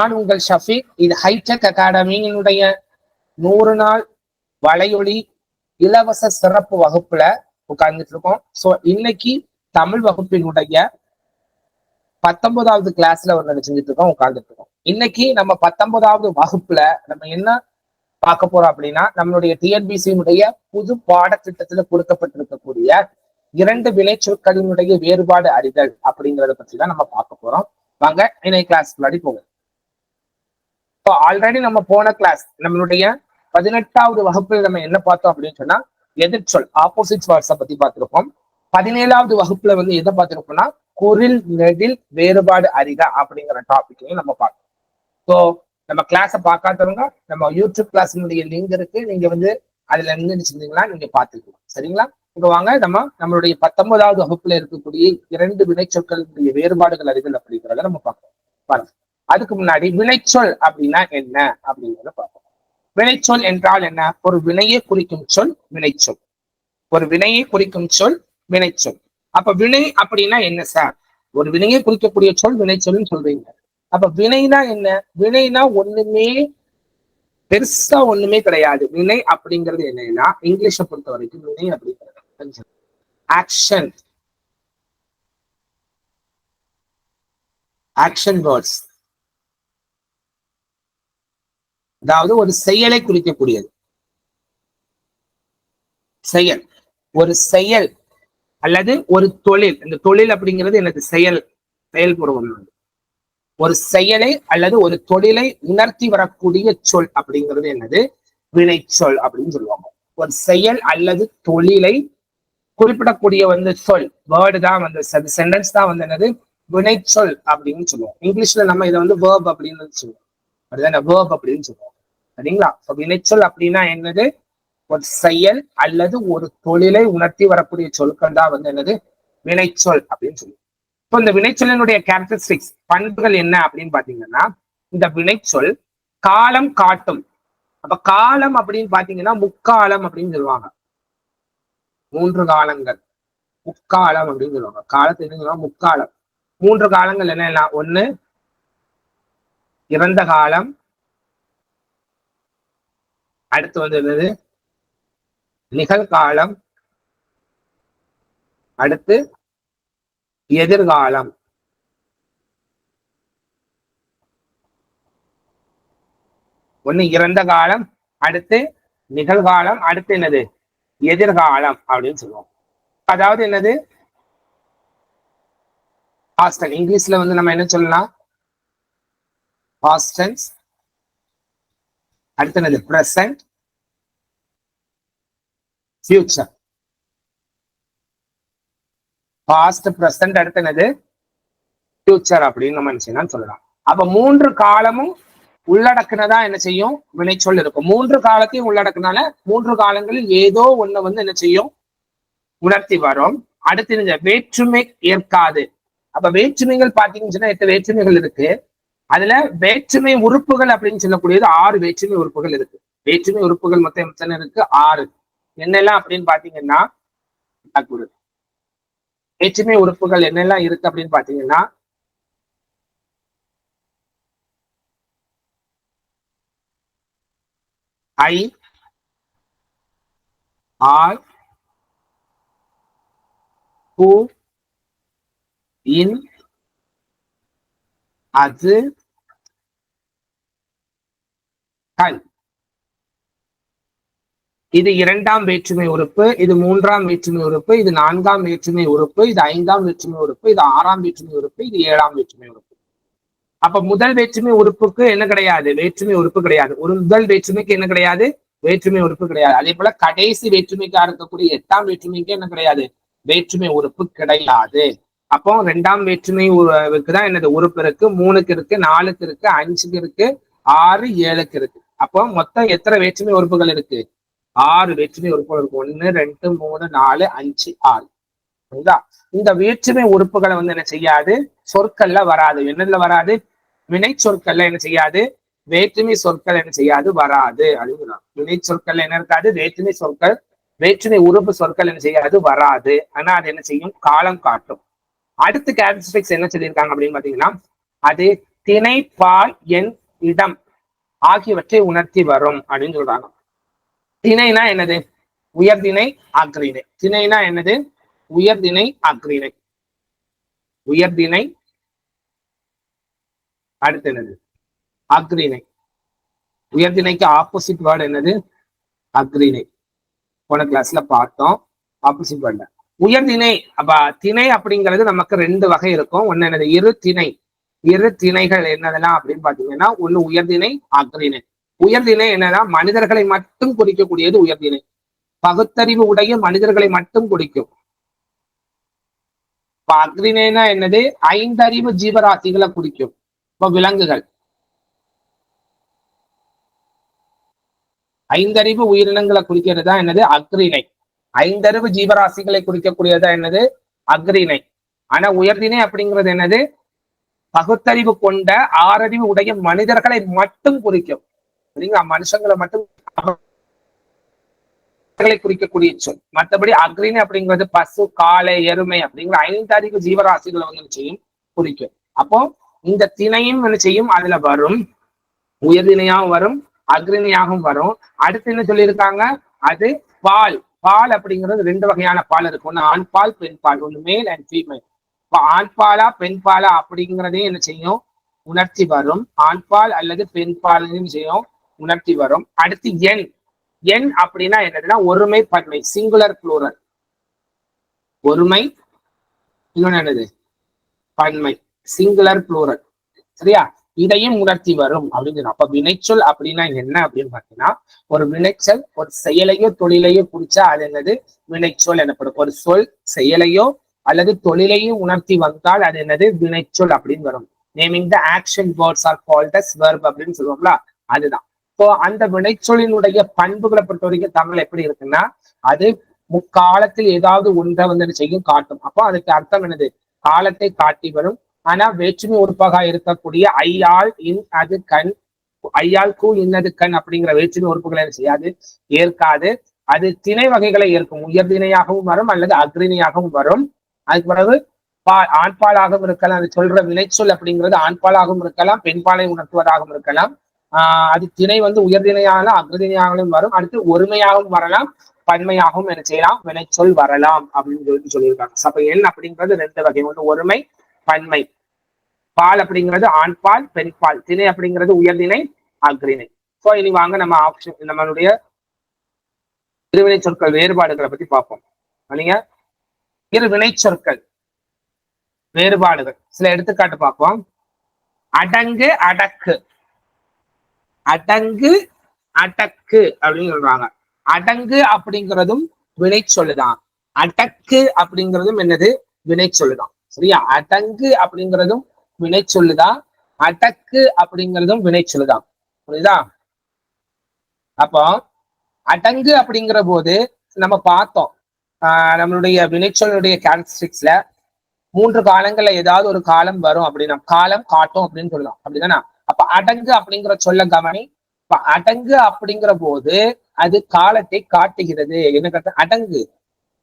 நான் உங்கள் ஷஃபீக். இது ஹைடெக் அகாடமியினுடைய நூறு நாள் வலையொலி இலவச சிறப்பு வகுப்புல உட்கார்ந்துட்டு இருக்கோம் சோ இன்னைக்கு தமிழ் வகுப்பினுடைய பத்தொன்பதாவது கிளாஸ்ல ஒரு செஞ்சுட்டு இருக்கோம் உட்கார்ந்துட்டு இருக்கோம் இன்னைக்கு நம்ம பத்தொன்பதாவது வகுப்புல நம்ம என்ன பார்க்க போறோம் அப்படின்னா நம்மளுடைய டிஎன்பிசியினுடைய புது பாடத்திட்டத்துல கொடுக்கப்பட்டிருக்கக்கூடிய இரண்டு வினைச்சொற்களினுடைய வேறுபாடு அறிதல் அப்படிங்கறத பத்தி தான் நம்ம பார்க்க போறோம். வாங்க இன்னைக்கு கிளாஸ் முன்னாடி போங்க. இப்போ ஆல்ரெடி நம்ம போன கிளாஸ் நம்மளுடைய பதினெட்டாவது வகுப்பில் நம்ம என்ன பார்த்தோம் அப்படின்னு சொன்னா எதிர்ச்சொல் ஆப்போசிட் வேர்ட்ஸை பத்தி பார்த்திருப்போம். பதினேழாவது வகுப்புல வந்து எதை பார்த்திருப்போம்னா குரில் நெடில் வேறுபாடு அறிக அப்படிங்கிற டாபிக்கையும் நம்ம பார்த்தோம் ஸோ நம்ம கிளாஸை பார்க்காதவங்க நம்ம யூடியூப் கிளாஸினுடைய லிங்க் இருக்கு. நீங்க வந்து அதுல இருந்து நீங்க பார்த்துக்கலாம். சரிங்களா? இங்க வாங்க நம்ம நம்மளுடைய பத்தொன்பதாவது வகுப்புல இருக்கக்கூடிய இரண்டு வினைச்சொற்களுடைய வேறுபாடுகள் அறிதல் அப்படிங்கிறத நம்ம பார்க்கலாம். பாருங்க. அதுக்கு முன்னாடி வினைச்சொல் அப்படின்னா என்ன அப்படிங்கிறத பார்ப்போம். வினைச்சொல் என்றால் என்ன? ஒரு வினையை குறிக்கும் சொல் வினைச்சொல். ஒரு வினையை குறிக்கும் சொல் வினைச்சொல். அப்ப வினை அப்படின்னா என்ன சார்? ஒரு வினையை குறிக்கக்கூடிய சொல் வினைச்சொல்னு சொல்றீங்க. அப்ப வினைனா என்ன? வினைனா ஒண்ணுமே பெருசா ஒண்ணுமே கிடையாது. வினை அப்படிங்கிறது என்னன்னா இங்கிலீஷை பொறுத்த வரைக்கும் வினை அப்படிங்கிறது ஆக்ஷன் ஆக்ஷன் வேர்ட்ஸ் அதாவது ஒரு செயலை குறிக்கக்கூடியது. செயல். ஒரு செயல் அல்லது ஒரு தொழில். இந்த தொழில் அப்படிங்கிறது எனது செயல். செயல்பூர்வம் ஒரு செயலை அல்லது ஒரு தொழிலை உணர்த்தி வரக்கூடிய சொல் அப்படிங்கிறது என்னது? வினைச்சொல் அப்படின்னு சொல்லுவாங்க. ஒரு செயல் அல்லது தொழிலை குறிப்பிடக்கூடிய வந்து சொல். வேர்டு தான் வந்து சென்டென்ஸ் தான் வந்து என்னது? வினைச்சொல் அப்படின்னு சொல்லுவோம். இங்கிலீஷ்ல நம்ம இதை வந்து வேர்ப் அப்படின்னு சொல்லுவோம். அதுதான் வேர்ப் அப்படின்னு சொல்லுவோம் சரிங்களா? வினைச்சொல் அப்படின்னா என்னது? ஒரு செயல் அல்லது ஒரு தொழிலை உணர்த்தி வரக்கூடிய சொற்கள் தான் வந்து என்னது? வினைச்சொல் அப்படின்னு சொல்லுவோம் இப்போ இந்த வினைச்சொல்லினுடைய கேரக்டரிஸ்டிக்ஸ் பண்புகள் என்ன அப்படின்னு பாத்தீங்கன்னா இந்த வினைச்சொல் காலம் காட்டும். அப்ப காலம் அப்படின்னு பாத்தீங்கன்னா முக்காலம் அப்படின்னு சொல்லுவாங்க. மூன்று காலங்கள். முக்காலம் அப்படின்னு சொல்லுவாங்க. காலத்தை என்ன சொல்லுவாங்க? முக்காலம். மூன்று காலங்கள் என்ன ஒண்ணு இறந்த காலம். அடுத்து வந்து என்னது நிகழ்காலம். அடுத்து எதிர்காலம். ஒண்ணு இறந்த காலம் அடுத்து நிகழ்காலம் அடுத்து என்னது? எதிர்காலம் அப்படின்னு சொல்லுவோம். அதாவது என்னது? பாஸ்டன் இங்கிலீஷ்ல வந்து நம்ம என்ன சொல்லலாம்? பாஸ்ட் டென்ஸ் அடுத்தது பிரசன்ட் ஃபியூச்சர் பாஸ்ட் பிரசன்ட் அடுத்தது ஃபியூச்சர் அப்படின்னு நம்ம என்ன சொல்லலாம். அப்ப மூன்று காலமும் உள்ளடக்குனதா என்ன செய்யும்? வினைச்சொல் இருக்கும். மூன்று காலத்தையும் உள்ளடக்குனால மூன்று காலங்களில் ஏதோ ஒண்ணு வந்து என்ன செய்யும்? உணர்த்தி வரும். அடுத்து இந்த வேற்றுமை ஏற்காது. அப்ப வேற்றுமைகள் பாத்தீங்கன்னா எட்டு வேற்றுமைகள் இருக்கு. அதுல வேற்றுமை உறுப்புகள் அப்படின்னு சொல்லக்கூடியது ஆறு வேற்றுமை உறுப்புகள் இருக்கு. வேற்றுமை உறுப்புகள் மொத்தம் எத்தனை இருக்கு? ஆறு. என்னெல்லாம் அப்படின்னு பாத்தீங்கன்னா வேற்றுமை உறுப்புகள் என்னெல்லாம் இருக்கு அப்படின்னு பாத்தீங்கன்னா ஐ ஆர் ஹூ இன் அது கல் இது இரண்டாம் வேற்றுமை உறுப்பு இது மூன்றாம் வேற்றுமை உறுப்பு இது நான்காம் வேற்றுமை உறுப்பு இது ஐந்தாம் வேற்றுமை உறுப்பு இது ஆறாம் வேற்றுமை உறுப்பு இது ஏழாம் வேற்றுமை உறுப்பு. அப்ப முதல் வேற்றுமை உறுப்புக்கு என்ன கிடையாது? வேற்றுமை உறுப்பு கிடையாது. ஒரு முதல் வேற்றுமைக்கு என்ன கிடையாது? வேற்றுமை உறுப்பு கிடையாது. அதே போல கடைசி வேற்றுமைக்கா இருக்கக்கூடிய எட்டாம் வேற்றுமைக்கு என்ன கிடையாது? வேற்றுமை உறுப்பு கிடையாது. அப்போ ரெண்டாம் வேற்றுமை தான் என்னது? உறுப்பு இருக்கு. மூணுக்கு இருக்கு நாலுக்கு இருக்கு அஞ்சுக்கு இருக்கு ஆறு ஏழுக்கு இருக்கு. அப்போ மொத்தம் எத்தனை வேற்றுமை உறுப்புகள் இருக்கு? ஆறு வேற்றுமை உறுப்புகள் இருக்கு. ஒன்னு ரெண்டு மூணு நாலு அஞ்சு ஆறு. சரிங்களா இந்த வேற்றுமை உறுப்புகளை வந்து என்ன செய்யாது? சொற்கள்ல வராது. என்னதுல வராது? வினை சொற்கள்ல என்ன செய்யாது? வேற்றுமை சொற்கள் என்ன செய்யாது? வராது. அப்படின்னு வினை சொற்கள் என்ன இருக்காது? வேற்றுமை சொற்கள் வேற்றுமை உறுப்பு சொற்கள் என்ன செய்யாது? வராது. ஆனா அது என்ன செய்யும்? காலம் காட்டும். அடுத்து கேரக்டரிஸ்டிக்ஸ் என்ன சொல்லியிருக்காங்க அப்படின்னு பாத்தீங்கன்னா அது திணை பால் என் இடம். ஆகியவற்றை உணர்த்தி வரும் அப்படின்னு சொல்றாங்க. திணைனா என்னது? உயர்திணை அக்ரிணை திணைனா என்னது? உயர்திணை அக்ரிணை உயர்திணை அடுத்து என்னது? அக்ரிணை உயர்திணைக்கு ஆப்போசிட் வேர்டு என்னது? அக்ரிணை போன கிளாஸ்ல பார்த்தோம். ஆப்போசிட் வேர்டு உயர்திணை அப்ப திணை அப்படிங்கிறது நமக்கு ரெண்டு வகை இருக்கும். ஒன்னு என்னது? இரு திணை இரு திணைகள் என்னதெல்லாம் அப்படின்னு பாத்தீங்கன்னா ஒண்ணு உயர்திணை அக்ரிணை உயர்திணை என்னன்னா மனிதர்களை மட்டும் குறிக்கக்கூடியது உயர்திணை பகுத்தறிவு உடைய மனிதர்களை மட்டும் குறிக்கும். இப்ப அக்ரிணைனா என்னது? ஐந்தறிவு ஜீவராசிகளை குறிக்கும். இப்ப விலங்குகள். ஐந்தறிவு உயிரினங்களை குறிக்கிறது தான் என்னது? அக்ரிணை ஐந்தறிவு ஜீவராசிகளை குறிக்கக்கூடியதா என்னது? அக்ரிணை ஆனா உயர்திணை அப்படிங்கிறது என்னது? பகுத்தறிவு கொண்ட ஆறறிவு உடைய மனிதர்களை மட்டும் குறிக்கும். சரிங்களா மனுஷங்களை மட்டும் குறிக்கக்கூடிய சொல். மற்றபடி அக்ரின் அப்படிங்கிறது பசு காளை எருமை அப்படிங்கிற ஐந்தறிவு ஜீவராசிகளை வந்து செய்யும்? குறிக்கும். அப்போ இந்த திணையும் என்ன செய்யும்? அதுல வரும். உயர்திணையாகவும் வரும் அக்ரிணியாகவும் வரும். அடுத்து என்ன சொல்லியிருக்காங்க? அது பால். பால் அப்படிங்கிறது ரெண்டு வகையான பால் இருக்கு. ஒன்று ஆண் பால் பெண் பால். ஒன்று மேல் அண்ட் ஃபீமேல் ஆண்பாலா பெண்பாலா பாலா அப்படிங்கிறதே என்ன செய்யும்? உணர்த்தி வரும். ஆண்பால் அல்லது பெண்பாலையும் செய்யும். உணர்த்தி வரும். அடுத்து எண். எண் அப்படின்னா என்னதுன்னா ஒருமை பன்மை சிங்குலர் புளூரல் ஒருமை இன்னொன்னு என்னது? பன்மை சிங்குலர் புளூரல் சரியா? இதையும் உணர்த்தி வரும் அப்படின்னு அப்ப வினைச்சொல் அப்படின்னா என்ன அப்படின்னு பாத்தீங்கன்னா ஒரு வினைச்சொல் ஒரு செயலையோ தொழிலையோ குறிச்சா அது என்னது? வினைச்சொல் எனப்படும். ஒரு சொல் செயலையோ அல்லது தொழிலையும் உணர்த்தி வந்தால் அது என்னது? வினைச்சொல் அப்படின்னு வரும். Naming the action words are called as verb அப்படின்னு சொல்லுவோம்ல அதுதான். ஸோ அந்த வினைச்சொல்லினுடைய பண்புகளை பொறுத்த வரைக்கும் தமிழ் எப்படி இருக்குன்னா அது முக்காலத்தில் ஏதாவது ஒன்றை வந்து செய்யும் காட்டும். அப்போ அதுக்கு அர்த்தம் என்னது? காலத்தை காட்டி வரும். ஆனா வேற்றுமை உறுப்பாக இருக்கக்கூடிய ஐயாள் இன் அது கண் ஐயாள் கூ இன்னது கண் அப்படிங்கிற வேற்றுமை உறுப்புகளை செய்யாது? ஏற்காது. அது திணை வகைகளை ஏற்கும். உயர்திணையாகவும் வரும் அல்லது அக்ரிணையாகவும் வரும். அதுக்கு பிறகு பா ஆண்பாலாகவும் இருக்கலாம் அது சொல்ற வினைச்சொல் அப்படிங்கிறது ஆண்பாலாகவும் இருக்கலாம் பெண்பாலை உணர்த்துவதாகவும் இருக்கலாம். ஆஹ் அது திணை வந்து உயர்திணையாகலாம் அக்ரதிணையாகவும் வரும். அடுத்து ஒருமையாகவும் வரலாம் பன்மையாகவும் என்ன செய்யலாம் வினைச்சொல் வரலாம் அப்படின்னு சொல்லிட்டு சொல்லியிருக்காங்க. அப்ப எண் அப்படிங்கிறது ரெண்டு வகை. ஒன்று ஒருமை பன்மை. பால் அப்படிங்கிறது ஆண்பால் பெண்பால். திணை அப்படிங்கிறது உயர்திணை அக்ரிணை சோ இனி வாங்க நம்ம ஆப்ஷன் நம்மளுடைய திருவினை சொற்கள் வேறுபாடுகளை பத்தி பார்ப்போம். இரு வினைச்சொற்கள் சொற்கள். வேறுபாடுகள். சில எடுத்துக்காட்டு பார்ப்போம். அடங்கு அடக்கு. அடங்கு அடக்கு அப்படின்னு சொல்றாங்க. அடங்கு அப்படிங்கிறதும் வினை சொல்லுதான் அடக்கு அப்படிங்கிறதும் என்னது? வினை சொல்லுதான் சரியா? அடங்கு அப்படிங்கிறதும் வினை சொல்லுதான் அடக்கு அப்படிங்கிறதும் வினை சொல்லுதான் புரியுதா? அப்போ அடங்கு அப்படிங்கிற போது நம்ம பார்த்தோம். நம்மளுடைய வினைச்சொல்லுடைய கேரக்டரிஸ்டிக்ஸ்ல மூன்று காலங்கள்ல ஏதாவது ஒரு காலம் வரும் அப்படின்னா காலம் காட்டும் அப்படின்னு சொல்லலாம். அப்படிதானா? அப்ப அடங்கு அப்படிங்கிற சொல்ல கவனி. இப்ப அடங்கு அப்படிங்கிற போது அது காலத்தை காட்டுகிறது. என்ன கருத்து? அடங்கு.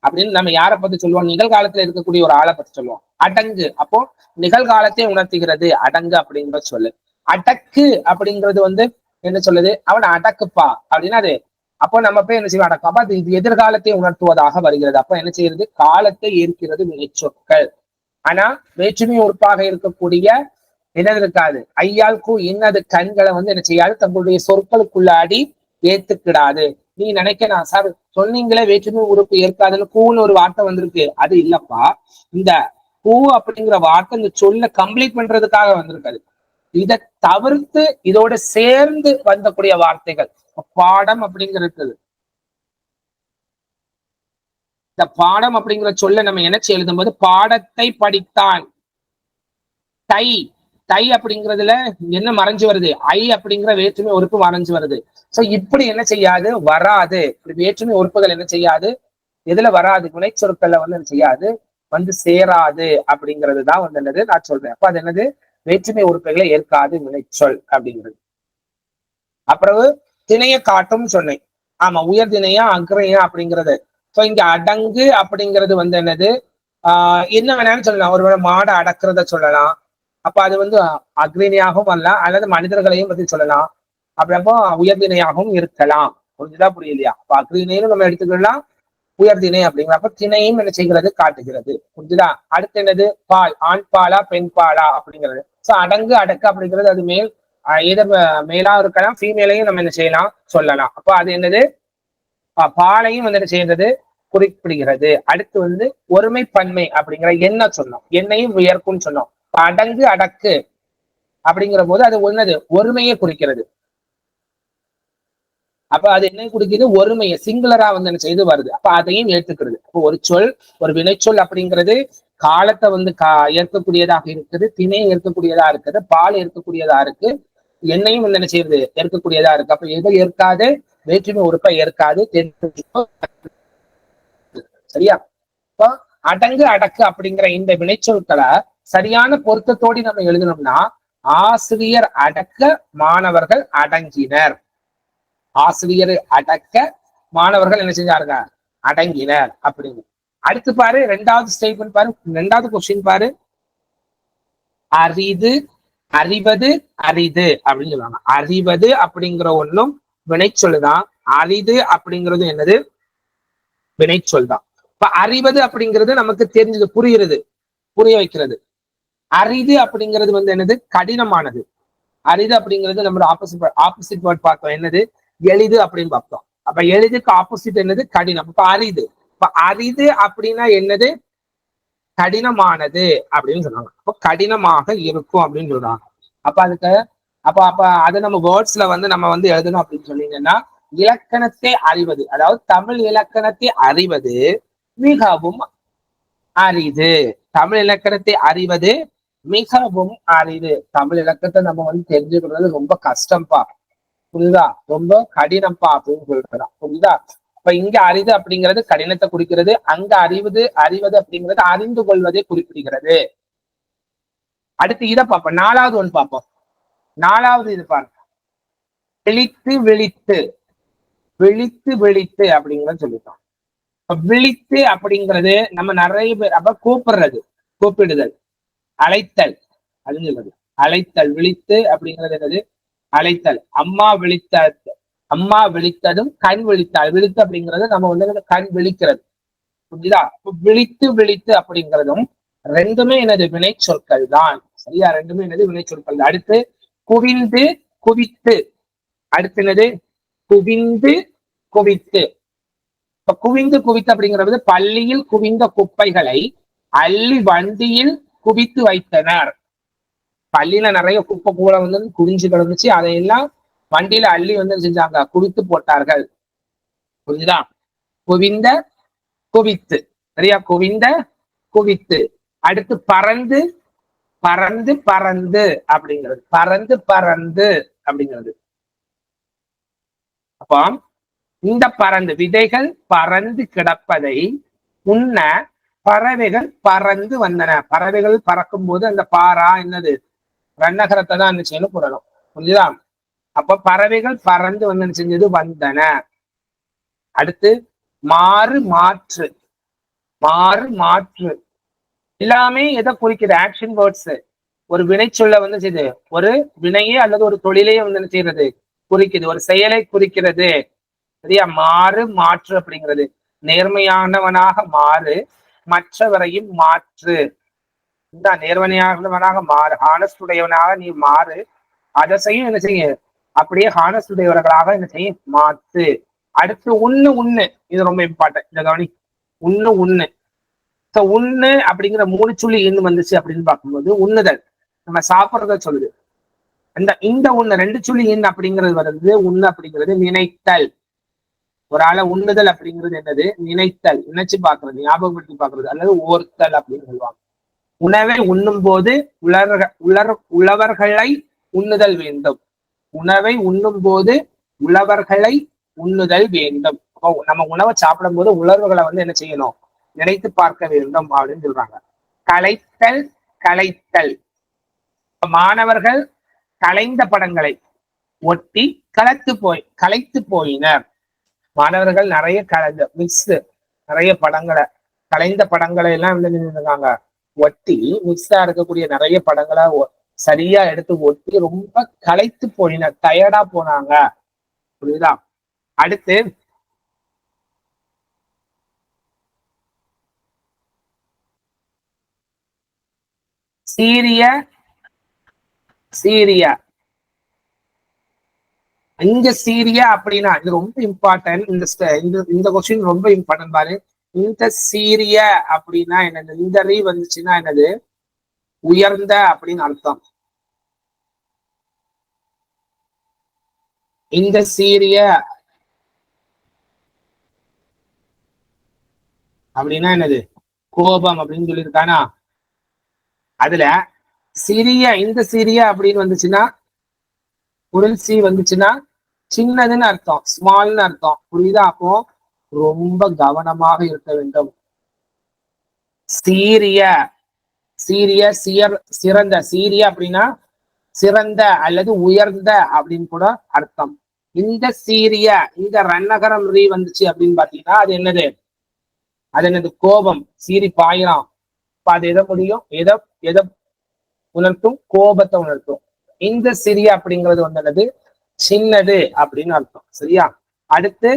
அப்படின்னு நம்ம யாரை பத்தி சொல்லுவோம்? நிகழ்காலத்துல இருக்கக்கூடிய ஒரு ஆளை பத்தி சொல்லுவோம். அடங்கு. அப்போ நிகழ்காலத்தை உணர்த்துகிறது. அடங்கு அப்படிங்கிற சொல்லு. அடக்கு அப்படிங்கிறது வந்து என்ன சொல்லுது? அவன் அடக்குப்பா. அப்படின்னா அது அப்போ நம்ம போய் என்ன செய்வோம்? அடக்கப்பா அது இது எதிர்காலத்தை உணர்த்துவதாக வருகிறது. அப்ப என்ன செய்யறது காலத்தை ஏற்கிறது வினைச்சொற்கள் ஆனா வேற்றுமை உறுப்பாக இருக்கக்கூடிய என்னது இருக்காது? ஐயாளுக்கு இன்னது கண்களை வந்து என்ன செய்யாது? தங்களுடைய சொற்களுக்குள்ளாடி ஏத்துக்கிடாது. நீ நினைக்கலாம் சார் சொன்னீங்களே வேற்றுமை உறுப்பு ஏற்காதுன்னு கூன்னு ஒரு வார்த்தை வந்திருக்கு. அது இல்லப்பா. இந்த பூ அப்படிங்கிற வார்த்தை இந்த சொல்ல கம்ப்ளீட் பண்றதுக்காக வந்திருக்காது. இதை தவிர்த்து இதோட சேர்ந்து வந்தக்கூடிய வார்த்தைகள். பாடம் அப்படிங்கிறது. இந்த பாடம் அப்படிங்கிற சொல்ல நம்ம நினைச்சு எழுதும்போது பாடத்தை படித்தான் தை தை அப்படிங்கிறதுல என்ன மறைஞ்சு வருது? ஐ அப்படிங்கிற வேற்றுமை உறுப்பு மறைஞ்சு வருது. சோ இப்படி என்ன செய்யாது? வராது. இப்படி வேற்றுமை உறுப்புகள் என்ன செய்யாது? எதுல வராது? வினை சொற்கள்ல வந்து என்ன செய்யாது? வந்து சேராது அப்படிங்கிறது தான் வந்து என்னது? நான் சொல்றேன். அப்ப அது என்னது? வேற்றுமை உறுப்புகளை ஏற்காது வினைச்சொல் அப்படிங்கிறது. அப்புறம் திணைய காட்டும் சொன்னேன். ஆமா உயர் திணையா அக்ரையா அப்படிங்கிறது. சோ இங்க அடங்கு அப்படிங்கிறது வந்து என்னது? ஆஹ் என்ன வேணாலும் சொல்லலாம். ஒருவேளை மாடை அடக்குறத சொல்லலாம். அப்ப அது வந்து அக்ரிணியாகவும் வரலாம் அல்லது மனிதர்களையும் பத்தி சொல்லலாம். அப்படி உயர்திணையாகவும் இருக்கலாம். புரிஞ்சுதா புரியலையா? அப்ப அக்ரிணையும் நம்ம எடுத்துக்கலாம். உயர்திணை அப்படிங்கிறப்ப திணையும் என்ன செய்கிறது? காட்டுகிறது. புரிஞ்சுதா? அடுத்து என்னது? பால் ஆண் பாலா பெண் பாலா அப்படிங்கிறது. சோ அடங்கு அடக்கு அப்படிங்கிறது அது மேல் எதிர் மேலாக இருக்கலாம் ஃபீமேலையும் நம்ம என்ன செய்யலாம் சொல்லலாம். அப்போ அது என்னது? பாலையும் வந்து என்ன செய்யறது குறிப்பிடுகிறது. அடுத்து வந்து ஒருமை பன்மை அப்படிங்கிற என்ன சொன்னோம். என்னையும் உயர்க்கும் சொன்னோம். அடங்கு அடக்கு அப்படிங்கிற போது அது ஒன்னது ஒருமையை குறிக்கிறது. அப்ப அது என்ன குறிக்குது? ஒருமையை சிங்குலரா வந்து என்ன செய்து வருது. அப்ப அதையும் ஏற்றுக்கிறது. அப்போ ஒரு சொல் ஒரு வினைச்சொல் அப்படிங்கிறது காலத்தை வந்து கா ஏற்கக்கூடியதாக இருக்குது திணையை ஏற்கக்கூடியதா இருக்குது பால் ஏற்கக்கூடியதா இருக்கு என்னையும் வந்து என்ன செய்யுது? ஏற்கக்கூடியதா இருக்கு. அப்ப எதை ஏற்காது? வேற்றுமை உறுப்பை ஏற்காது. சரியா? இப்போ அடங்கு அடக்கு அப்படிங்கிற இந்த வினைச்சொற்களை சரியான பொருத்தத்தோடு நம்ம எழுதணும்னா ஆசிரியர் அடக்க மாணவர்கள் அடங்கினர். ஆசிரியர் அடக்க மாணவர்கள் என்ன செஞ்சாருங்க? அடங்கினர் அப்படின்னு. அடுத்து பாரு ரெண்டாவது ஸ்டேட்மெண்ட் பாரு ரெண்டாவது கொஸ்டின் பாரு. அரிது அறிவது அரிது அப்படின்னு சொல்லுவாங்க. அறிவது அப்படிங்கிற ஒன்றும் வினைச்சொல் தான். அரிது அப்படிங்கிறது என்னது? வினைச்சொல் தான். இப்ப அறிவது அப்படிங்கிறது நமக்கு தெரிஞ்சது புரியுறது புரிய வைக்கிறது. அரிது அப்படிங்கிறது வந்து என்னது? கடினமானது. அரிது அப்படிங்கிறது நம்மளோட ஆப்போசிட் ஆப்போசிட் வேர்ட் பார்த்தோம். என்னது? எளிது அப்படின்னு பார்த்தோம். அப்ப எளிதுக்கு ஆப்போசிட் என்னது? கடினம். இப்ப அரிது இப்ப அரிது அப்படின்னா என்னது? கடினமானது அப்படின்னு சொல்றாங்க அப்போ கடினமாக இருக்கும் அப்படின்னு சொல்றாங்க. அப்ப அதுக்கு அப்ப அப்ப அதை நம்ம வேர்ட்ஸ்ல வந்து நம்ம வந்து எழுதணும் அப்படின்னு சொன்னீங்கன்னா இலக்கணத்தை அறிவது அதாவது தமிழ் இலக்கணத்தை அறிவது மிகவும் அரிது. தமிழ் இலக்கணத்தை அறிவது மிகவும் அரிது. தமிழ் இலக்கணத்தை நம்ம வந்து தெரிஞ்சுக்கிறது ரொம்ப கஷ்டம்ப்பா புரியுதா? ரொம்ப கடினம்ப்பா அப்படின்னு சொல்றான் புரியுதா? இப்ப இங்க அறிது அப்படிங்கிறது கடினத்தை குறிக்கிறது. அங்க அறிவது அறிவது அப்படிங்கிறது அறிந்து கொள்வதை குறிப்பிடுகிறது. அடுத்து இதை பார்ப்போம். நாலாவது ஒன்று பார்ப்போம். நாலாவது இது பாருங்க. விழித்து விழித்து. விழித்து விழித்து அப்படிங்கிறத சொல்லிட்டோம். விழித்து அப்படிங்கிறது நம்ம நிறைய பேர் அப்ப கூப்பிடுறது கூப்பிடுதல் அழைத்தல் அதுன்னு சொல்றது அழைத்தல் விழித்து அப்படிங்கிறது என்னது? அழைத்தல். அம்மா விழித்த அம்மா விழித்ததும் கண் விழித்தாள். விழித்து அப்படிங்கிறது நம்ம வந்து கண் விழிக்கிறது. புரியுதா விழித்து விழித்து அப்படிங்கிறதும் ரெண்டுமே எனது வினை சொற்கள் தான். சரியா? ரெண்டுமே எனது வினை சொற்கள் அடுத்து குவிந்து குவித்து. அடுத்து என்னது? குவிந்து குவித்து. இப்ப குவிந்து குவித்து அப்படிங்கிறது பள்ளியில் குவிந்த குப்பைகளை அள்ளி வண்டியில் குவித்து வைத்தனர். பள்ளியில நிறைய குப்பை கூட வந்து குவிஞ்சு கிடந்துச்சு. அதையெல்லாம் வண்டியில அள்ளி வந்து செஞ்சாங்க? குவித்து போட்டார்கள். புரிஞ்சுதா? குவிந்த குவித்து. சரியா? குவிந்த குவித்து. அடுத்து பறந்து பறந்து பறந்து அப்படிங்கிறது. பறந்து பறந்து அப்படிங்கிறது. அப்போ இந்த பறந்து விதைகள் பறந்து கிடப்பதை உன்ன பறவைகள் பறந்து வந்தன. பறவைகள் பறக்கும் போது அந்த பாரா என்னது? ரன்னகரத்தை தான் என்ன செய்யணும் புரணும் புரிஞ்சுதான் அப்ப பறவைகள் பறந்து வந்து செஞ்சது? வந்தன. அடுத்து மாறு மாற்று. மாறு மாற்று. எல்லாமே எதை குறிக்குது? ஆக்ஷன் வேர்ட்ஸ் ஒரு வினை சொல்ல வந்து செய்யுது? ஒரு வினையே அல்லது ஒரு தொழிலையே வந்து என்ன செய்யறது குறிக்குது. ஒரு செயலை குறிக்கிறது. சரியா? மாறு மாற்று அப்படிங்கிறது. நேர்மையானவனாக மாறு மற்றவரையும் மாற்று. இந்த நேர்மையானவனாக மாறு ஹானஸ்டுடையவனாக நீ மாறு. அதை செய்யும் என்ன செய்ய அப்படியே ஹானஸ்டுடையவர்களாக என்ன செய்ய மாத்து. அடுத்து ஒண்ணு ஒண்ணு. இது ரொம்ப இம்பார்ட்டன்ட் இந்த கவனி. ஒண்ணு ஒண்ணு. ஸோ ஒண்ணு அப்படிங்கிற மூணு சொல்லி இருந்து வந்துச்சு அப்படின்னு பார்க்கும்போது உண்ணுதல் நம்ம சாப்பிட்றத சொல்லுது. அந்த இந்த ஒண்ணு ரெண்டு சொல்லி இன் அப்படிங்கிறது வருது. ஒண்ணு அப்படிங்கிறது நினைத்தல். ஒரு ஆளை உண்ணுதல் அப்படிங்கிறது என்னது? நினைத்தல். நினைச்சு பாக்குறது ஞாபகப்படுத்தி பாக்குறது அல்லது ஓர்த்தல் அப்படின்னு சொல்லுவாங்க. உணவை உண்ணும் போது உலர் உலர் உழவர்களை உண்ணுதல் வேண்டும். உணவை உண்ணும் போது உழவர்களை உண்ணுதல் வேண்டும். நம்ம உணவை சாப்பிடும் போது உணர்வுகளை வந்து என்ன செய்யணும்? நினைத்து பார்க்க வேண்டும் அப்படின்னு சொல்றாங்க. கலைத்தல் கலைத்தல் மாணவர்கள் கலைந்த படங்களை ஒட்டி கலத்து போய் கலைத்து போயினர். மாணவர்கள் நிறைய கலந்து மிக்ஸ் நிறைய படங்களை கலைந்த படங்களை எல்லாம் வந்து ஒட்டி மிக்ஸா இருக்கக்கூடிய நிறைய படங்களை சரியா எடுத்து ஒட்டி ரொம்ப களைத்து போயின டயர்டா போனாங்க. புரியுதா? அடுத்து சீரிய சீரிய. இங்க சீரியா அப்படின்னா இது ரொம்ப இம்பார்ட்டன்ட் இந்த இந்த இந்த கொஸ்டின் ரொம்ப இம்பார்ட்டன்ட் பாரு. இந்த சீரிய அப்படின்னா என்னது? இந்த ரீ வந்துச்சுன்னா என்னது? உயர்ந்த அப்படின்னு அர்த்தம். இந்த சீரிய அப்படின்னா என்னது? கோபம் அப்படின்னு சொல்லியிருக்கானா? அதுல சிறிய இந்த சிறிய அப்படின்னு வந்துச்சுன்னா குரல் சி வந்துச்சுன்னா சின்னதுன்னு அர்த்தம் ஸ்மால்னு அர்த்தம். புரியுதா? அப்போ ரொம்ப கவனமாக இருக்க வேண்டும். சீரிய சீரிய சியர் சிறந்த சீரிய அப்படின்னா சிறந்த அல்லது உயர்ந்த அப்படின்னு கூட அர்த்தம். இந்த சீரிய இந்த ரன்னகரம் ரீ வந்துச்சு அப்படின்னு பாத்தீங்கன்னா அது என்னது? அது என்னது? கோபம் சீரி பாயிரம் இப்ப அது எதை முடியும்? எதை எதை உணர்த்தும்? கோபத்தை உணர்த்தும். இந்த சிறிய அப்படிங்கிறது வந்து என்னது? சின்னது அப்படின்னு அர்த்தம். சரியா? அடுத்து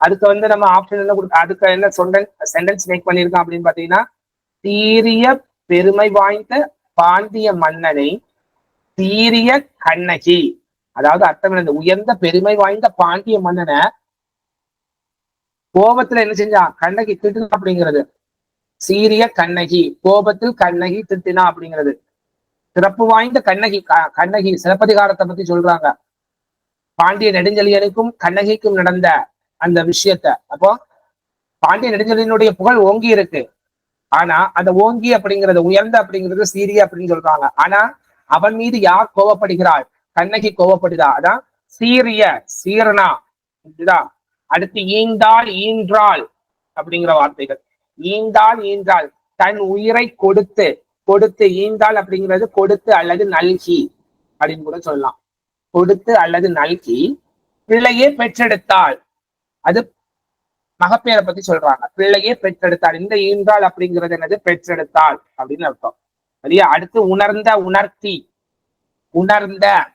அதுக்கு வந்து நம்ம ஆப்ஷன் என்ன கொடுக்க அதுக்கு என்ன சொன்ன சென்டென்ஸ் மேக் பண்ணியிருக்கோம் அப்படின்னு பாத்தீங்கன்னா தீரிய பெருமை வாய்ந்த பாண்டிய மன்னனை தீரிய கண்ணகி. அதாவது அர்த்தம் என்னது? உயர்ந்த பெருமை வாய்ந்த பாண்டிய மன்னனை கோபத்துல என்ன செஞ்சான் கண்ணகி திட்டினா அப்படிங்கிறது. சீரிய கண்ணகி. கோபத்தில் கண்ணகி திட்டினா அப்படிங்கிறது. சிறப்பு வாய்ந்த கண்ணகி கண்ணகி சிறப்பதிகாரத்தை பத்தி சொல்றாங்க. பாண்டிய நெடுஞ்செழியனுக்கும் கண்ணகிக்கும் நடந்த அந்த விஷயத்த. அப்போ பாண்டிய நெடுஞ்செழியனுடைய புகழ் ஓங்கி இருக்கு. ஆனா அந்த ஓங்கி அப்படிங்கறது உயர்ந்த அப்படிங்கிறது சீரிய அப்படின்னு சொல்றாங்க. ஆனா அவன் மீது யார் கோவப்படுகிறாள்? கண்ணகி கோவப்படுதா? அதான் சீரிய சீரனா இதுதான் அடுத்து ஈந்தாள் ஈன்றாள் அப்படிங்கிற வார்த்தைகள். ஈந்தாள் ஈன்றாள். தன் உயிரை கொடுத்து கொடுத்து ஈந்தாள் அப்படிங்கிறது கொடுத்து அல்லது நல்கி அப்படின்னு கூட சொல்லலாம். கொடுத்து அல்லது நல்கி பிள்ளையே பெற்றெடுத்தாள். அது மகப்பேரை பத்தி சொல்றாங்க. பிள்ளையே பெற்றெடுத்தாள். இந்த ஈன்றாள் அப்படிங்கிறது என்னது? பெற்றெடுத்தாள் அப்படின்னு அர்த்தம். சரியா அடுத்து உணர்ந்த உணர்த்தி. உணர்ந்த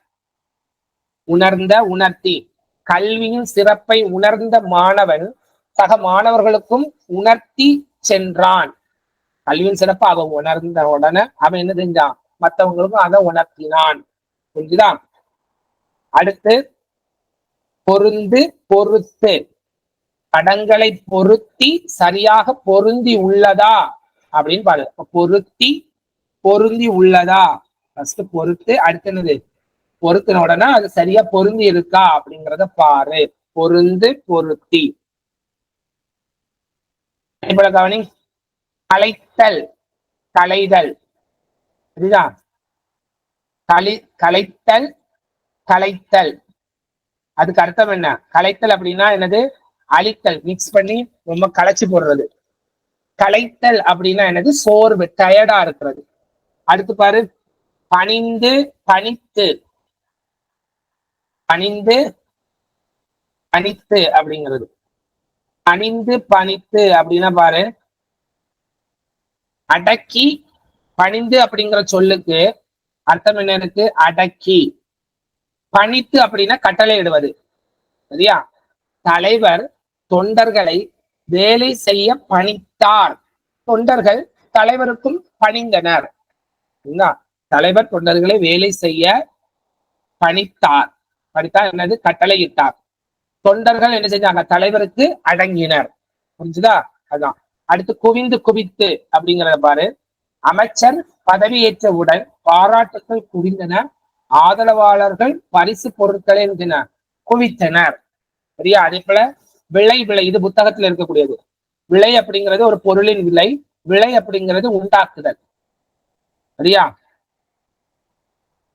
உணர்ந்த உணர்த்தி. கல்வியின் சிறப்பை உணர்ந்த மாணவன் சக மாணவர்களுக்கும் உணர்த்தி சென்றான். கல்வியின் சிறப்பை அவன் உணர்ந்த உடனே அவன் என்ன செஞ்சான்? மற்றவங்களுக்கும் அதை உணர்த்தினான். புரிஞ்சுதான் அடுத்து பொருந்து பொறுத்து. படங்களை பொருத்தி சரியாக பொருந்தி உள்ளதா? அப்படின்னு பாரு பொருத்தி பொருந்தி உள்ளதா? ஃபர்ஸ்ட் பொறுத்து அடுத்து என்னது? பொருத்தின உடனே அது சரியா பொருந்தி இருக்கா? அப்படிங்கிறத பாரு. பொருந்து பொருத்தி. இப்ப கவனி. கலைத்தல் கலைதல். சரிதா கலி கலைத்தல் கலைத்தல். அதுக்கு அர்த்தம் என்ன? கலைத்தல் அப்படின்னா என்னது? அழித்தல் மிக்ஸ் பண்ணி ரொம்ப களைச்சு போடுறது. களைத்தல் அப்படின்னா என்னது? சோர்வு டயர்டா இருக்கிறது. அடுத்து பாரு. பணிந்து பணித்து. பணிந்து பணித்து அப்படிங்கிறது. பணிந்து பணித்து அப்படின்னா பாரு. அடக்கி பணிந்து அப்படிங்கிற சொல்லுக்கு அர்த்தம் என்ன இருக்கு? அடக்கி. பணித்து அப்படின்னா கட்டளை இடுவது. சரியா? தலைவர் தொண்டர்களை வேலை செய்ய பணித்தார். தொண்டர்கள் தலைவருக்கும் பணிந்தனர். தலைவர் தொண்டர்களை வேலை செய்ய பணித்தார். பணித்தார் என்னது? கட்டளையிட்டார். தொண்டர்கள் என்ன செஞ்சாங்க? தலைவருக்கு அடங்கினர். புரிஞ்சுதா? அதுதான் அடுத்து குவிந்து குவித்து அப்படிங்கிறத பாரு. அமைச்சர் பதவியேற்றவுடன் பாராட்டுகள் குவிந்தன. ஆதரவாளர்கள் பரிசு பொருட்களை குவித்தனர். சரியா? அதே போல விலை விலை இது புத்தகத்துல இருக்கக்கூடியது. விலை அப்படிங்கிறது ஒரு பொருளின் விலை விலை அப்படிங்கிறது உண்டாக்குதல். சரியா?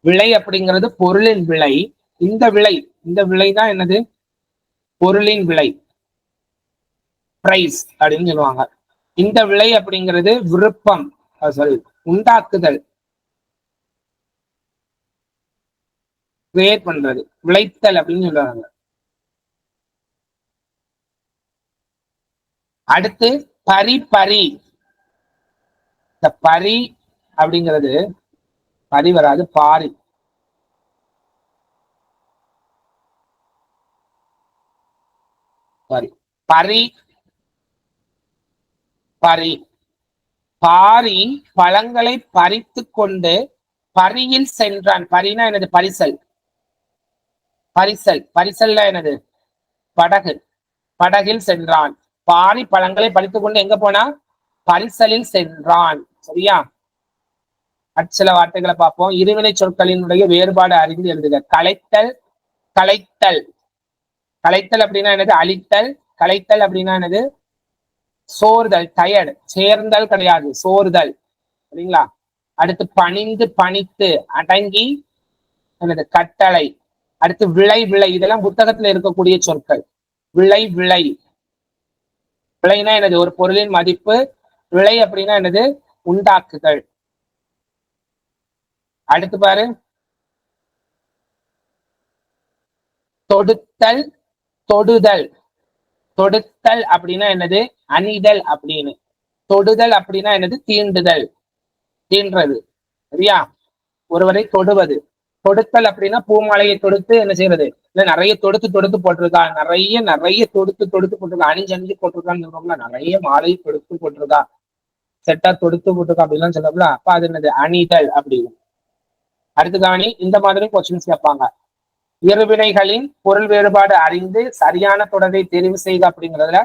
விலை அப்படிங்கிறது பொருளின் விலை இந்த விலை இந்த விலை தான் என்னது? பொருளின் விலை பிரைஸ் அப்படின்னு சொல்லுவாங்க. இந்த விலை அப்படிங்கிறது விருப்பம். சாரி உண்டாக்குதல். கிரியேட் பண்றது. விளைத்தல் அப்படின்னு சொல்லுவாங்க. அடுத்து பரி பரி. இந்த பரி அப்படிங்கிறது பரி வராது பாரி. சாரி பரி பரி. பாரி பழங்களை பறித்து கொண்டு பரியில் சென்றான். பரினா எனது பரிசல். பரிசல். பரிசல்ல எனது படகு. படகில் சென்றான். பாரி பழங்களை பறித்துக் கொண்டு எங்க போனா? பரிசலில் சென்றான். சரியா? சில வார்த்தைகளை பார்ப்போம். இருவினை சொற்களினுடைய வேறுபாடு அறிந்து எழுதுக. கலைத்தல் கலைத்தல் கலைத்தல் அப்படின்னா என்னது? அழித்தல். கலைத்தல் அப்படின்னா என்னது? சோர்தல் டயர்டு. சேர்ந்தல் கிடையாது. சோர்தல் சரிங்களா? அடுத்து பணிந்து பணித்து அடங்கி என்னது? கட்டளை. அடுத்து விளை விளை. இதெல்லாம் புத்தகத்துல இருக்கக்கூடிய சொற்கள். விளை விளை. விலைனா என்னது? ஒரு பொருளின் மதிப்பு விலை அப்படின்னா என்னது? உண்டாக்குதல். அடுத்து பாரு. தொடுத்தல் தொடுதல். தொடுத்தல் அப்படின்னா என்னது? அணிதல் அப்படின்னு. தொடுதல் அப்படின்னா என்னது? தீண்டுதல். தீண்டுறது சரியா? ஒருவரை தொடுவது. தொடுத்தல் அப்படின்னா பூமாலையை தொடுத்து என்ன செய்யறது? இல்ல நிறைய தொடுத்து தொடுத்து போட்டிருக்கா? நிறைய நிறைய தொடுத்து தொடுத்து போட்டிருக்கா? அணிஞ்சு அணிஞ்சு போட்டிருக்கான்னு நிறைய மாலை தொடுத்து போட்டிருக்கா? செட்டா தொடுத்து போட்டிருக்கா அப்படின்லாம் சொல்லல அப்ப அது என்னது? அணிதல் அப்படின்னு. அடுத்து கவனி இந்த மாதிரி கொஸ்டின்ஸ் கேட்பாங்க. இருவினைகளின் பொருள் வேறுபாடு அறிந்து சரியான தொடரை தெரிவு செய்க அப்படிங்கிறதுல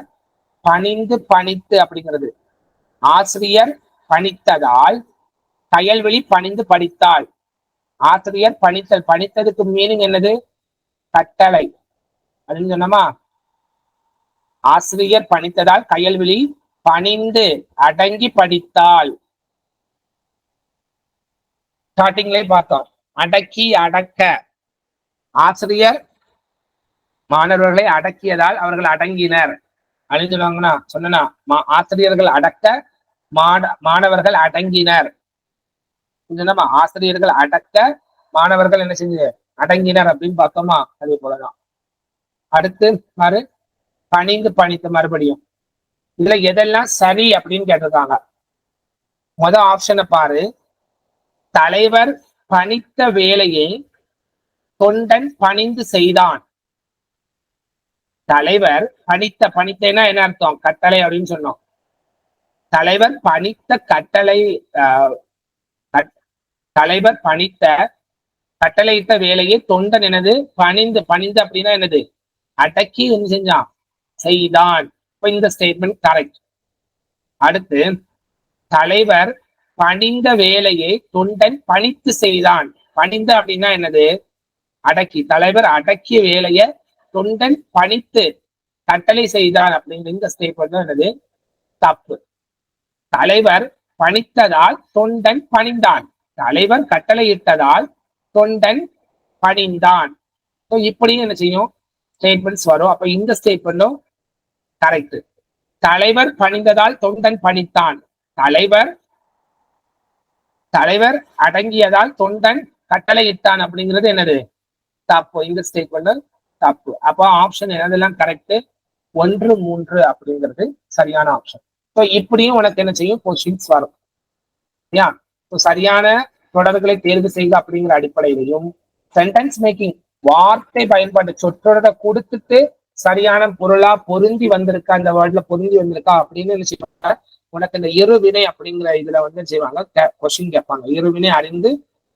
பணிந்து பணித்து அப்படிங்கிறது. ஆசிரியர் பணித்ததால் கயல்வெளி பணிந்து படித்தாள் ஆசிரியர் பணித்தல். பணித்ததுக்கு மீனிங் என்னது? கட்டளை. அப்படின்னு சொன்னோமா? ஆசிரியர் பணித்ததால் கையல்வெளி பணிந்து அடங்கி படித்தால் ஸ்டார்டிங்லே பார்த்தோம். அடக்கி அடக்க. ஆசிரியர் மாணவர்களை அடக்கியதால் அவர்கள் அடங்கினர். அப்படின்னு சொல்லுவாங்கன்னா சொன்னா ஆசிரியர்கள் அடக்க மாட மாணவர்கள் அடங்கினர். நம்ம ஆசிரியர்கள் அடக்க மாணவர்கள் என்ன செஞ்சு அடங்கினர் அப்படின்னு பார்த்தோமா? அதே போலதான். அடுத்து பாரு பணிந்து பணித்து மறுபடியும். இதுல எதெல்லாம் சரி அப்படின்னு கேட்டிருக்காங்க. முத ஆப்ஷனை பாரு. தலைவர் பணித்த வேலையை தொண்டன் பணிந்து செய்தான். தலைவர் பணித்த பணித்தேன்னா என்ன அர்த்தம்? கட்டளை அப்படின்னு சொன்னோம். தலைவர் பணித்த கட்டளை தலைவர் பணித்த கட்டளையிட்ட வேலையை தொண்டன் எனது பணிந்து பணிந்து அப்படின்னா என்னது? அடக்கி என்ன செஞ்சான். செய்தான். இப்ப இந்த ஸ்டேட்மெண்ட் கரெக்ட் அடுத்து தலைவர் பணிந்த வேலையை தொண்டன் பணித்து செய்தான். பணிந்த அப்படின்னா என்னது? அடக்கி. தலைவர் அடக்கிய வேலைய தொண்டன் பணித்து கட்டளை செய்தான் அப்படிங்கிற இந்த ஸ்டேட்மெண்ட் தான் என்னது? தப்பு. தலைவர் பணித்ததால் தொண்டன் பணிந்தான். தலைவர் கட்டளையிட்டதால் தொண்டன் பணிந்தான். இப்படியும் என்ன செய்யும்? ஸ்டேட்மெண்ட்ஸ் வரும். அப்ப இந்த ஸ்டேட்மெண்ட்டும் கரெக்ட் தலைவர் பணிந்ததால் தொண்டன் பணித்தான். தலைவர் தலைவர் அடங்கியதால் தொண்டன் கட்டளையிட்டான் அப்படிங்கிறது என்னது? தப்பு. இந்த ஸ்டேட்மெண்ட் தப்பு. அப்போ ஆப்ஷன் என்னதெல்லாம் கரெக்ட் ஒன்று மூன்று அப்படிங்கிறது சரியான ஆப்ஷன் ஸோ இப்படியும் உனக்கு என்ன செய்யும்? கொஸ்டின்ஸ் வரும். யா சரியான தொடர்களை தேர்வு செய்க அப்படிங்கிற அடிப்படையிலையும் சென்டென்ஸ் மேக்கிங் வார்த்தை பயன்பாடு சொற்றொடரை கொடுத்துட்டு சரியான பொருளா பொருந்தி வந்திருக்கா அந்த வேர்ட்ல பொருந்தி வந்திருக்கா அப்படின்னு என்ன செய்வாங்க உனக்கு இந்த இருவினை அப்படிங்கிற இதுல வந்து செய்வாங்க? கொஸ்டின் கேட்பாங்க. இருவினை அறிந்து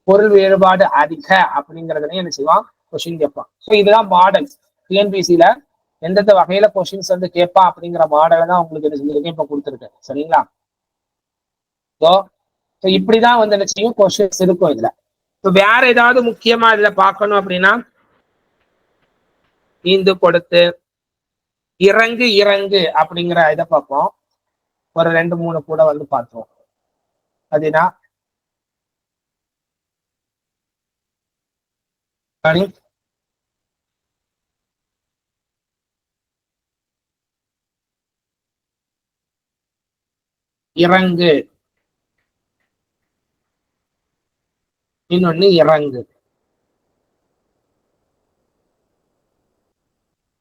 பொருள் வேறுபாடு அதிக அப்படிங்கறதுலயும் என்ன செய்வான்? கொஸ்டின் கேட்பான். ஸோ இதுதான் மாடல் டிஎன்பிசியில எந்தெந்த வகையில கொஸ்டின்ஸ் வந்து கேட்பா அப்படிங்கிற மாடலை தான் உங்களுக்கு என்ன செஞ்சிருக்கேன் இப்ப கொடுத்துருக்கேன் சரிங்களா? ஸோ ஸோ இப்படிதான் வந்து என்ன செய்யும்? கொஸ்டின்ஸ் இருக்கும் இதுல. இப்போ வேற ஏதாவது முக்கியமா இதுல பார்க்கணும் அப்படின்னா ஈந்து கொடுத்து இறங்கு இறங்கு அப்படிங்கிற இதை பார்ப்போம். ஒரு ரெண்டு மூணு கூட வந்து பார்த்தோம் அப்படின்னா இறங்கு. இன்னொன்னு இறங்கு.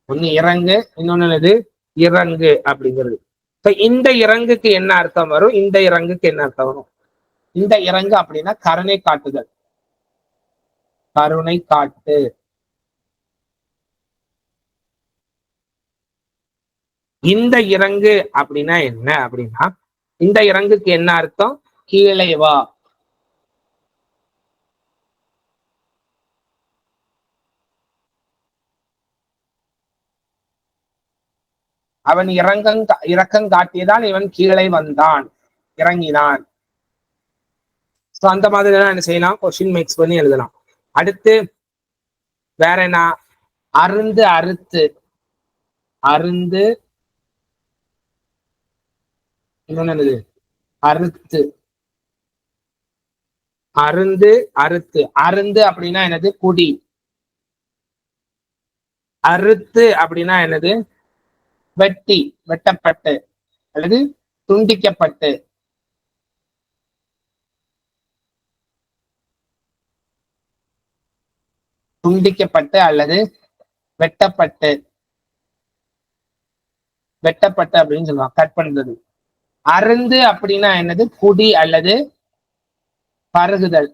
ஒன்னு இறங்கு இன்னொன்னு இது இறங்கு அப்படிங்கிறது. இப்ப இந்த இறங்குக்கு என்ன அர்த்தம் வரும்? இந்த இறங்குக்கு என்ன அர்த்தம் வரும்? இந்த இறங்கு அப்படின்னா கருணை காட்டுதல். கருணை காட்டு. இந்த இறங்கு அப்படின்னா என்ன அப்படின்னா இந்த இறங்குக்கு என்ன அர்த்தம்? கீழே வா. அவன் இறங்கங் இறக்கம் காட்டியதால் இவன் கீழே வந்தான். இறங்கினான். ஸோ அந்த மாதிரி என்ன செய்யலாம்? கொஸ்டின் மேக்ஸ் பண்ணி எழுதலாம். அடுத்து வேற என்ன? அருந்து அறுத்து. அருந்து என்னது? அறுத்து. அருந்து அறுத்து. அருந்து அப்படின்னா என்னது? குடி. அறுத்து அப்படின்னா என்னது? வெட்டி வெட்டப்பட்டு அல்லது துண்டிக்கப்பட்டு. துண்டிக்கப்பட்டு அல்லது வெட்டப்பட்டு. வெட்டப்பட்டு அப்படின்னு சொல்லுவாங்க கட் பண்றது அருந்து அப்படின்னா என்னது? குடி அல்லது பருகுதல்.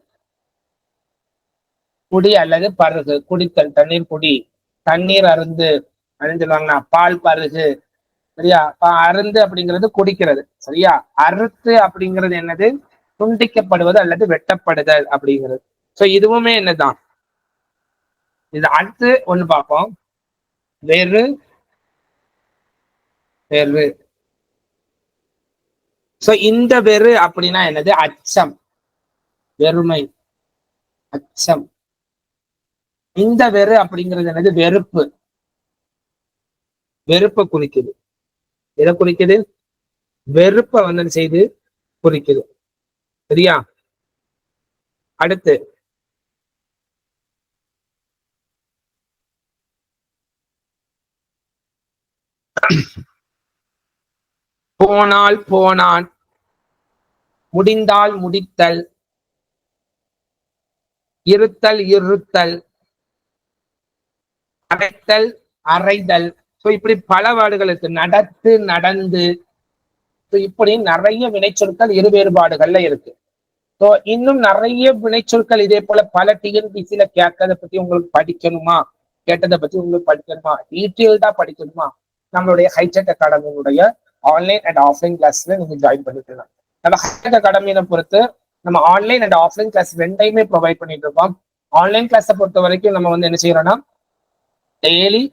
குடி அல்லது பருகு குடித்தல் தண்ணீர் குடி. தண்ணீர் அருந்து அப்படின்னு சொல்லுவாங்கன்னா பால் பருகு சரியா? அருந்து அப்படிங்கிறது குடிக்கிறது. சரியா? அறுத்து அப்படிங்கிறது என்னது? துண்டிக்கப்படுவது அல்லது வெட்டப்படுதல் அப்படிங்கிறது. சோ இதுவுமே என்னதான் இது அடுத்து ஒண்ணு பார்ப்போம். வெறு. வெறு. சோ இந்த வெறு அப்படின்னா என்னது? அச்சம். வெறுமை. அச்சம். இந்த வெறு அப்படிங்கிறது என்னது? வெறுப்பு. வெறுப்பை குறிக்குது. எதை குறிக்குது? வெறுப்பை வந்து செய்து? குறிக்குது. சரியா? அடுத்து. போனால் போனான் முடிந்தால் முடித்தல் இருத்தல் இருத்தல் அரைத்தல் அறைதல். ஸோ இப்படி பல வேர்டுகள் நடத்து நடந்து. ஸோ இப்படி நிறைய வினைச்சொற்கள் இரு வேறுபாடுகள்ல இருக்கு. ஸோ இன்னும் நிறைய வினைச்சொற்கள் இதே போல பல டிஎன்பிசியில கேட்கறத பத்தி உங்களுக்கு படிக்கணுமா? கேட்டதை பத்தி உங்களுக்கு படிக்கணுமா? டீட்டெயில்டா படிக்கணுமா? நம்மளுடைய ஹைடெக் அகாடமியினுடைய ஆன்லைன் அண்ட் ஆஃப்லைன் கிளாஸ்ல நீங்க ஜாயின் பண்ணிக்கலாம். நம்ம ஹைடெக் அகாடமியை பொறுத்து நம்ம ஆன்லைன் அண்ட் ஆஃப்லைன் கிளாஸ் ரெண்டையுமே ப்ரொவைட் பண்ணிட்டு இருக்கோம். ஆன்லைன் கிளாஸை பொறுத்த வரைக்கும் நம்ம வந்து என்ன செய்யறோம்னா டெய்லி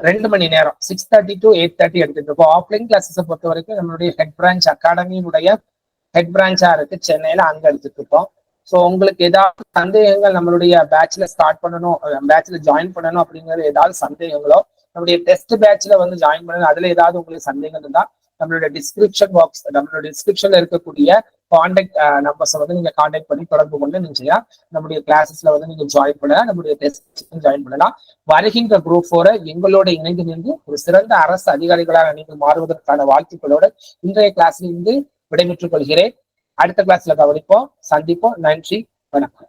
ரெண்டு மணி நேரம். Six thirty to eight thirty எடுத்துட்டு இருக்கோம். ஆஃப்லைன் கிளாஸஸை பொறுத்த வரைக்கும் நம்மளுடைய ஹெட் பிரான்ச் அகாடமியினுடைய ஹெட் பிரான்ச்சா இருக்கு. சென்னையில அங்க எடுத்துட்டு இருக்கோம். ஸோ உங்களுக்கு ஏதாவது சந்தேகங்கள் நம்மளுடைய பேட்ச்ல ஸ்டார்ட் பண்ணணும் பேட்ச்ல ஜாயின் பண்ணணும் அப்படிங்கிற ஏதாவது சந்தேகங்களோ நம்மளுடைய டெஸ்ட் பேட்ச்ல வந்து ஜாயின் பண்ணணும் அதுல ஏதாவது உங்களுக்கு சந்தேகம் இருந்தால் நம்மளுடைய டிஸ்கிரிப்ஷன் பாக்ஸ் நம்மளோட டிஸ்கிரிப்ஷன்ல இருக்கக்கூடிய காண்டாக்ட் நம்பர்ஸை வந்து நீங்க காண்டாக்ட் பண்ணி தொடர்பு கொண்டு நினைச்சியா நம்முடைய கிளாஸஸ்ல வந்து நீங்க ஜாயின் பண்ணலாம். நம்முடைய டெஸ்ட் ஜாயின் பண்ணலாம். வருகின்ற குரூப் போர எங்களோட இணைந்து நின்று ஒரு சிறந்த அரசு அதிகாரிகளாக நீங்கள் மாறுவதற்கான வாழ்த்துக்களோட இன்றைய கிளாஸ்ல இருந்து விடைபெற்றுக் கொள்கிறேன். அடுத்த கிளாஸ்ல கவனிப்போம் சந்திப்போம். நன்றி வணக்கம்.